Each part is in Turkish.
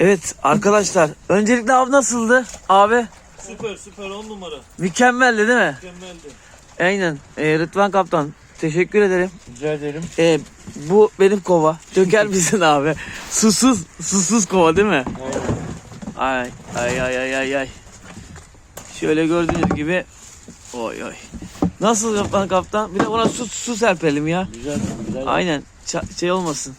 Evet arkadaşlar öncelikle av nasıldı abi? Süper süper on numara. Mükemmeldi değil mi? Mükemmeldi. Aynen. Ee, Rıdvan Kaptan teşekkür ederim. Rica ederim. Ee, bu benim kova. Döker misin abi? Susuz, susuz kova değil mi? Ay ay ay ay ay ay. Şöyle gördüğünüz gibi oy oy. Nasıl Rıdvan Kaptan? Bir de buna su, su serpelim ya. Güzel güzel. Aynen. Ça- şey olmasın.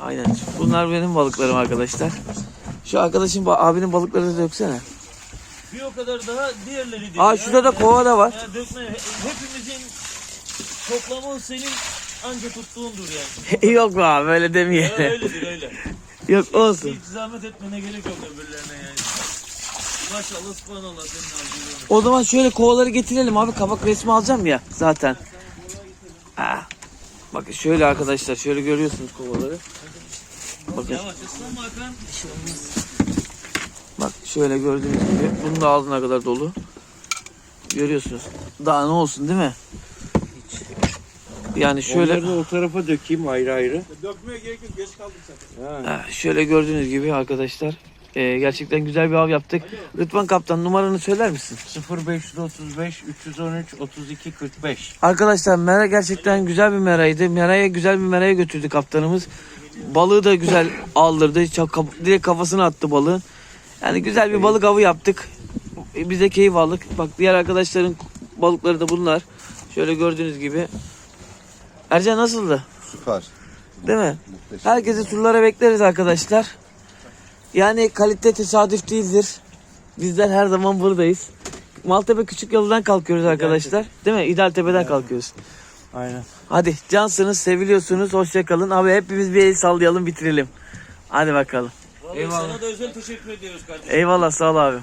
Aynen. Bunlar benim balıklarım arkadaşlar. Şu arkadaşın abinin balıklarını döksene. Bir o kadar daha diğerleri değil. Aa şurada da kova da var. Ya dökme. he- Hepimizin toplamı senin anca tuttuğundur yani. Yok be abi öyle demeyelim. öyledir öyle. Yok olsun. Hiç zahmet etmene gerek yok öbürlerine yani. Maşallah subhanallah senin aldığın. O zaman şöyle kovaları getirelim abi. Kabak resmi alacağım ya zaten. Ah. Bakın şöyle arkadaşlar şöyle görüyorsunuz kovaları. Bakın bak şöyle gördüğünüz gibi bunun da ağzına kadar dolu. Görüyorsunuz. Daha ne olsun değil mi? Yani şöyle Onları da o tarafa dökeyim ayrı ayrı. Dökmeye gerek yok. Geç kaldık zaten. Ha. şöyle gördüğünüz gibi arkadaşlar e, gerçekten güzel bir av yaptık. Rıdvan Kaptan numaranı söyler misin? 0535 313 32 45. Arkadaşlar mera gerçekten güzel bir meraydı. Meraya güzel bir meraya götürdü kaptanımız. Balığı da güzel aldırdı. Çok kap- direkt kafasına attı balığın. Yani güzel bir balık avı yaptık. E, Biz de keyif aldık. Bak diğer arkadaşların balıkları da bunlar. Şöyle gördüğünüz gibi. Ercan nasıldı? Süper. Değil mi? Muhteşem. Herkesi turlara bekleriz arkadaşlar. Yani kalite tesadüf değildir. Bizler her zaman buradayız. Maltepe Küçük Yoldan kalkıyoruz arkadaşlar. Değil mi? İdealtepe'den kalkıyoruz. Aynen. Hadi cansınız, seviliyorsunuz. Hoşçakalın. Abi hepimiz bir el sallayalım, bitirelim. Hadi bakalım. Vallahi Eyvallah. sana da özel teşekkür ediyoruz kardeşim. Eyvallah, sağ ol abi.